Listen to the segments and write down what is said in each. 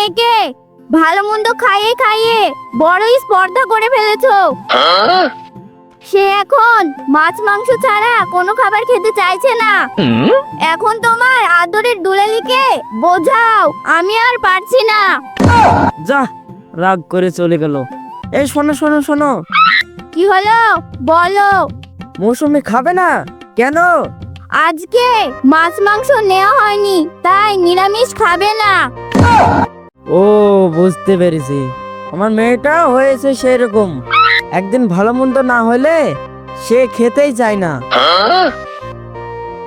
মেয়েকে ভালো মন্দ খাইয়ে খাইয়ে বড়ই স্পর্ধা করে ফেলেছো। সে এখন মাছ মাংস ছাড়া কোনো খাবার খেতে চাইছে না। এখন তোমার আদরের দুলালিকে বোঝাও আমি আর পারছি না। যা রাগ করে চলে গেল। এই শোনো শোনো শোনো। কি হলো? বলো। মৌসুমি খাবে না? কেন? আজকে মাছ মাংস নেওয়া হয়নি তাই নিরামিষ খাবে না। ও বুঝতে পেরেছি। আমার মেয়েটা হয়েছে সেরকম। একদিন ভালো মন্দ না হলে সে খেতেই চায় না।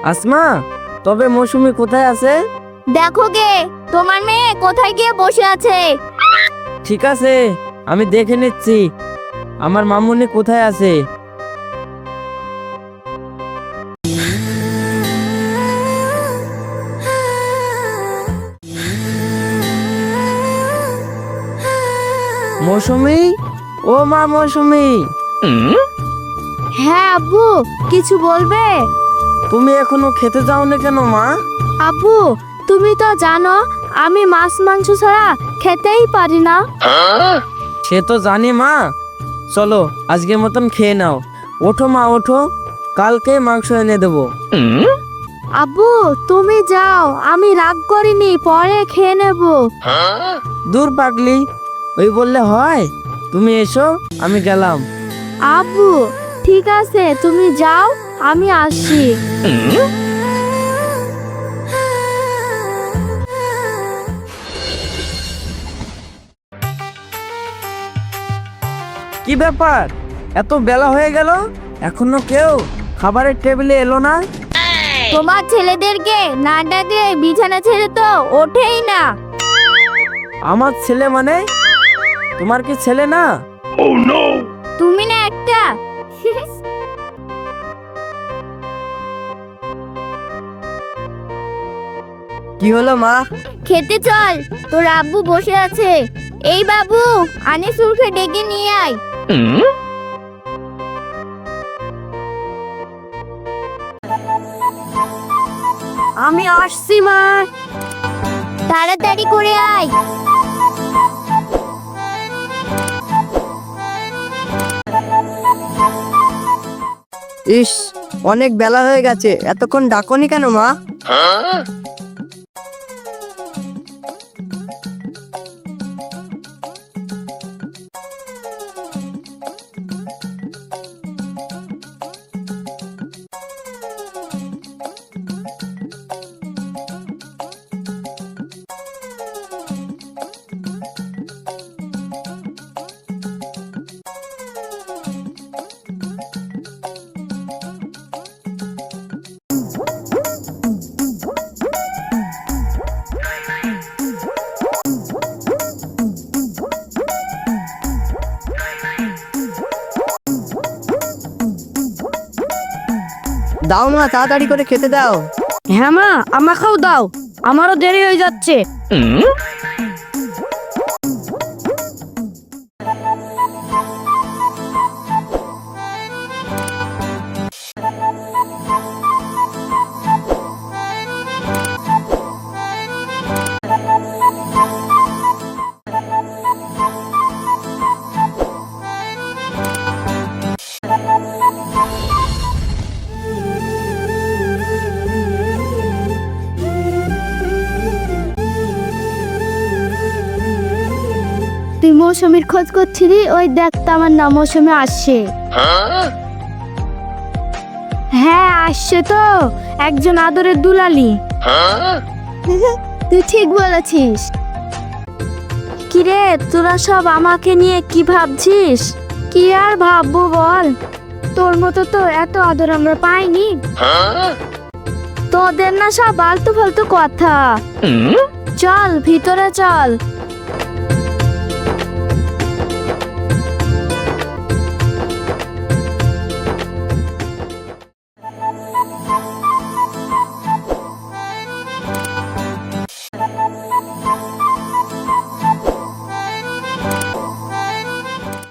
আসমা তবে মৌসুমি কোথায় আছে? দেখো গে তোমার মেয়ে কোথায় গিয়ে বসে আছে? ঠিক আছে আমি দেখে নিচ্ছি। আমার মামুনি কোথায় আছে? মৌসুমি? ও মা মৌসুমি। হ্যাঁ আব্বু কিছু বলবে? তুমি এখনও খেতে যাওনি কেন মা? আব্বু তুমি তো জানো আমি মাছ মাংস ছাড়া খেতেই পারি না। সে তো জানি মা। চলো আজকের মতন খেয়ে নাও। ওঠো মা ওঠো। কালকে মাংস এনে দেবো। আব্বু তুমি যাও আমি রাগ করিনি পরে খেয়ে নেব। দূর পাগলি। ওই বললে হয়? তুমি এসো আমি গেলাম। আব্বু ঠিক আছে তুমি যাও আমি আসি কি ব্যাপার? এত বেলা হয়ে গেল? এখনও কেউ খাবারের টেবিলে এলো না? তোমার ছেলেদেরকে না ডাকলে বিছানা ছেড়ে তো ওঠেই না। আমার ছেলে মানে তোমার কি ছেলে না? তুমি না একটা। কি হলো মা? খেতে চল তোর আব্বু বসে আছে। এই বাবু আনিসুরকে ডেকে নিয়ে আয়। আমি আসছি মা। তাড়াতাড়ি করে আয়। ইস অনেক বেলা হয়ে গেছে। এতক্ষণ ডাকনি কেন মা? দাও মা তাড়াতাড়ি করে খেতে দাও। হ্যাঁ মা আমাকেও দাও। আমারও দেরি হয়ে যাচ্ছে। তুই মৌসুমীর খোঁজ করছিলি? ওই দেখ তো আমার নাম মৌসুমী আসছে। হ্যাঁ আসছে তো। একজন আদরের দুলালি। তুই ঠিক বলেছিস। কিরে তোরা সব আমাকে নিয়ে কি ভাবছিস? কি আর ভাববো বল? তোর মতো তো এত আদর আমরা পাইনি। তোদের না সব আলতু ফালতু কথা। চল ভিতরে চল।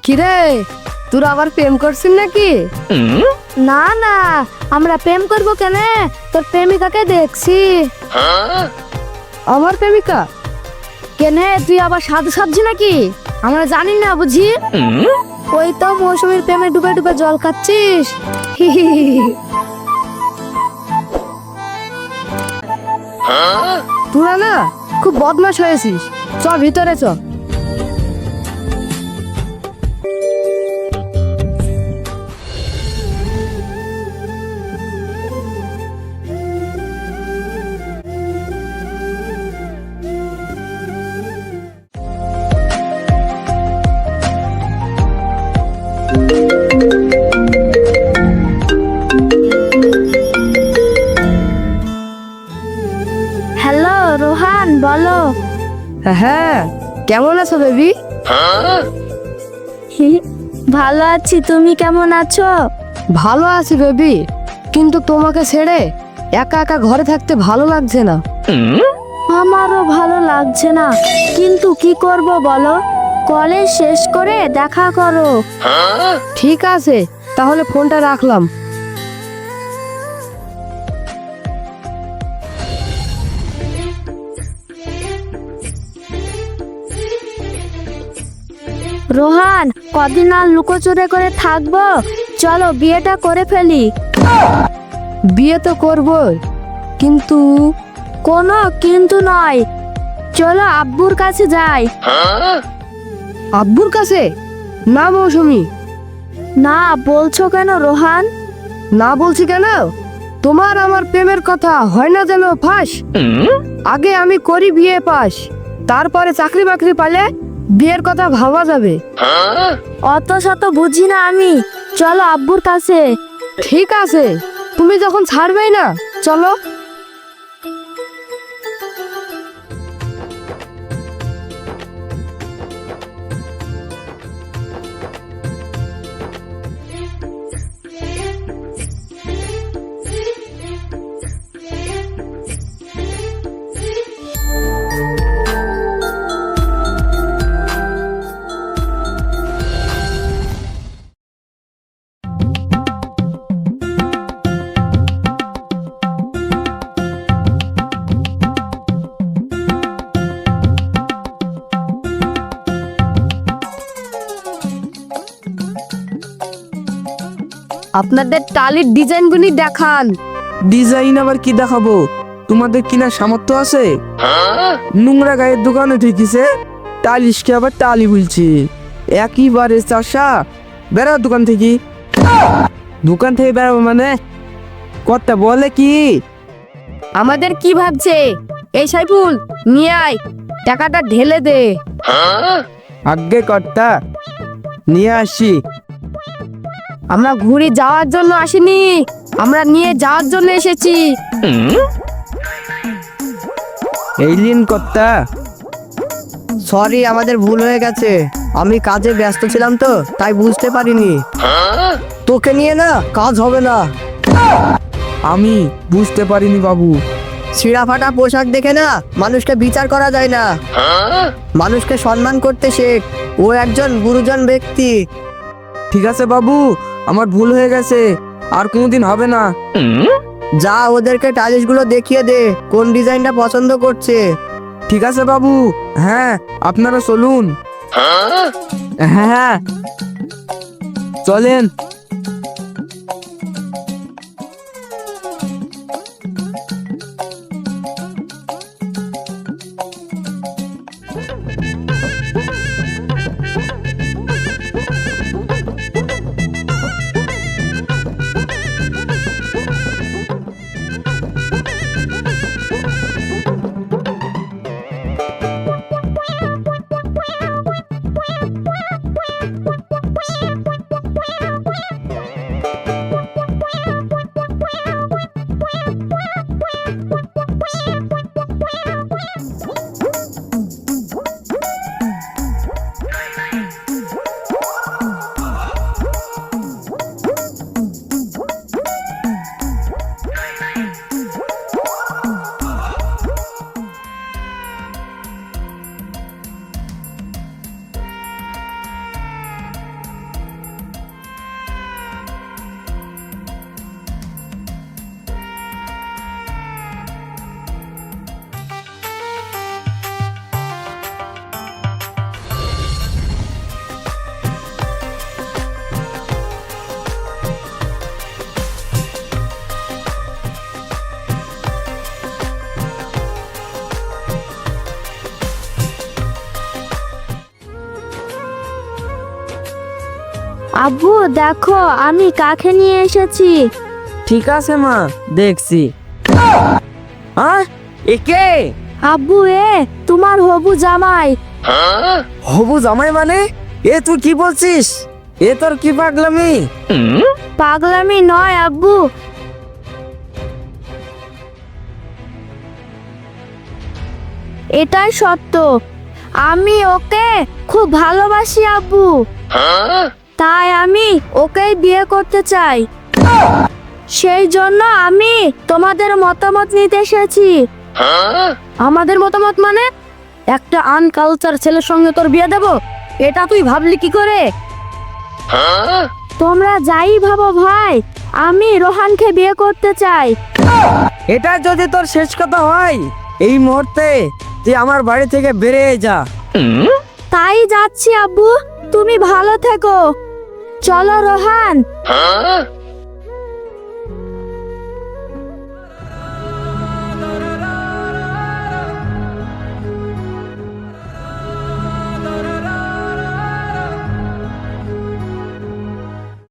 কিরে তোর আবার প্রেম করছিস নাকি? না না আমরা প্রেম করব কেন? তোর প্রেমিকাকে দেখছি। আমার প্রেমিকা? কেনে তুই আবার সাধু সাবজি নাকি? আমরা জানি না বুঝি? ওই তো মৌসুমীর প্রেমে ডুবে ডুবে জল খাচ্ছিস। তোরা না খুব বদমাশ হয়েছিস। চ ভিতরে চ। হ্যাঁ কেমন আছো বেবি? ভালো আছি তুমি কেমন আছো? ভালো আছি বেবি কিন্তু তোমাকে ছেড়ে একা একা ঘরে থাকতে ভালো লাগছে না। আমারও ভালো লাগছে না কিন্তু কি করব বলো? কলেজ শেষ করে দেখা করো। ঠিক আছে তাহলে ফোনটা রাখলাম। রোহান কদিন আর লুকোচুরে করে থাকব? চলো বিয়েটা করে ফেলি। বিয়ে তো করবই কিন্তু কোনো কিন্তু নয়। চলো আব্বুর কাছে যাই। আব্বুর কাছে? না মৌসুমি। না বলছো কেন রোহান? না বলছি কেন? তোমার আমার প্রেমের কথা হয় না যেন ফাঁস? আগে আমি করি বিয়ে পাস তারপরে চাকরি বাকরি পালে বিয়ের কথা ভাবা যাবে। অত শত বুঝি না আমি। চলো আব্বুর কাছে। ঠিক আছে। তুমি যখন ছাড়বেই না, চলো। আপনাদের টালির ডিজাইন ডিজাইনগুলি দেখান। ডিজাইন আবার কি দেখাবো? তোমাদের কিনা সামর্থ্য আছে? নোংরা গায়ের দোকানে ঠেকিছে টালিশকে আবার টালি বলছি। একইবারে চাষা বেড়াও দোকান থেকে। দোকান থেকে বেড়াবো মানে? কথা বলে কি? আমাদের কি ভাবছে? এই সাইফুল নিয়ে আয় টাকাটা ঢেলে দে। আগে কর্তা নিয়ে আসি। আমরা ঘুরে যাওয়ার জন্য আসিনি। আমরা নিয়ে যাওয়ার জন্য এসেছি। এই লিন কর্তা। সরি আমাদের ভুল হয়ে গেছে। আমি কাজে ব্যস্ত ছিলাম তো তাই বুঝতে পারিনি। তোকে নিয়ে না কাজ হবে না। আমি বুঝতে পারিনি বাবু। ছিঁড়া ফাটা পোশাক দেখে না মানুষকে বিচার করা যায় না। মানুষকে সম্মান করতে শেখ। ও একজন গুরুজন ব্যক্তি। ঠিক আছে বাবু আমার ভুল হয়ে গেছে আর কোনোদিন হবে না। যা ওদেরকে টাইলসগুলো দেখিয়ে দে কোন ডিজাইনটা পছন্দ করছে। ঠিক আছে বাবু হ্যাঁ আপনারা চলুন। হ্যাঁ। চলেন। আব্বু দেখো আমি কাকে নিয়ে এসেছি। ঠিক আছে মা দেখছি। হ্যাঁ একে আব্বু এ তোমার হবু জামাই। হবু জামাই মানে? এ তুই কি বলছিস? এ তোর কি পাগলামি? পাগলামি নয় আব্বু। এটাই সত্য। আমি ওকে খুব ভালোবাসি আব্বু। তাই আমি ওকেই বিয়ে করতে চাই। সেই জন্য আমি তোমাদের মতামত নিতে এসেছি। আমাদের মতামত মানে একটা আনকালচার ছেলের সঙ্গে তোর বিয়ে দেব এটা তুই ভাবলি কি করে? তোমরা যাই ভাবো ভাই আমি রোহানকে বিয়ে করতে চাই। এটা যদি তোর শেষ কথা হয় এই মুহূর্তে তুই আমার বাড়ি থেকে বেরিয়ে যা। তাই যাচ্ছি আব্বু তুমি ভালো থেকো। চলো রোহান।